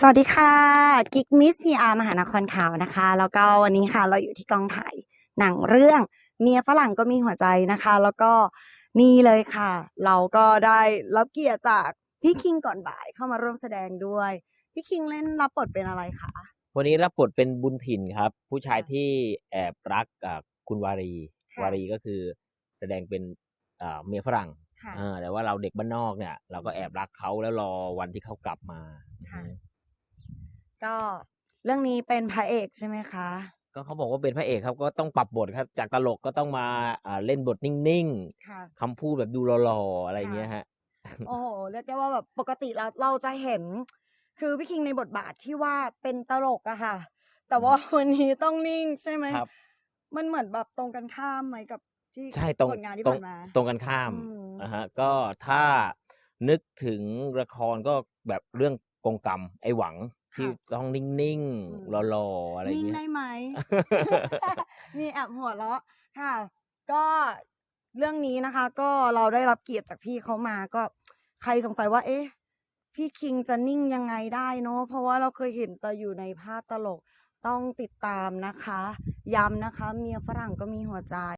สวัสดีค่ะกิ๊กมิสพีอาร์มหานครข่าวนะคะ แล้วก็วันนี้ค่ะ เราอยู่ที่กองถ่ายหนังเรื่องเมียฝรั่งก็มีหัวใจนะคะ แล้วก็นี่เลยค่ะ เราก็ได้รับเกียรติจากพี่คิงก่อนบ่ายเข้ามาร่วมแสดงด้วย พี่คิงเล่นรับบทเป็นอะไรคะวันนี้รับบทเป็นบุญถิ่นครับ ผู้ชายค่ะที่แอบรักกับคุณวารีค่ะวารีก็คือแสดงเป็นเอ่อเมียฝรั่งค่ะอ่าแต่ว่าเราเด็กบ้านนอกเนี่ย เราก็แอบรักเขาแล้วรอวันที่เขากลับมาค่ะอืม ก็เรื่องนี้เป็นพระเอกใช่ไหมคะ ก็เขาบอกว่าเป็นพระเอกครับก็ต้องปรับบทครับ จากตลกก็ต้องมาอ่าเล่นบทนิ่งค่ะ ๆคำพูดแบบดูหล่อๆอะไรอย่างเงี้ยฮะ โอ้โหเรียกได้ว่าแบบปกติแล้วเราจะเห็น คือพี่คิงในบทบาทที่ว่าเป็นตลกอะค่ะ แต่ว่าวันนี้ต้องนิ่งใช่ไหมครับ มันเหมือนแบบตรงกันข้ามไหมกับที่ใช่ตรงผลงานที่ตรงผ่านมาตรงกันข้ามอืม นะฮะก็ถ้านึกถึงละครก็แบบเรื่อง กงกรรมไอ้หวังที่ต้องนิ่งอืมๆหล่อๆอะไรอย่างนิ่งเงี้ยได้ไหมมีแอบหัวเราะค่ะ ก็เรื่องนี้นะคะ ก็เราได้รับเกียรติจากพี่เขามาก็ใครสงสัยว่า เอ๊ะ พี่คิงจะนิ่งยังไงได้เนาะเพราะว่าเราเคยเห็นแต่อยู่ในภาพตลกต้องติดตามนะคะ ย้ำนะคะ เมียฝรั่งก็มีหัวใจ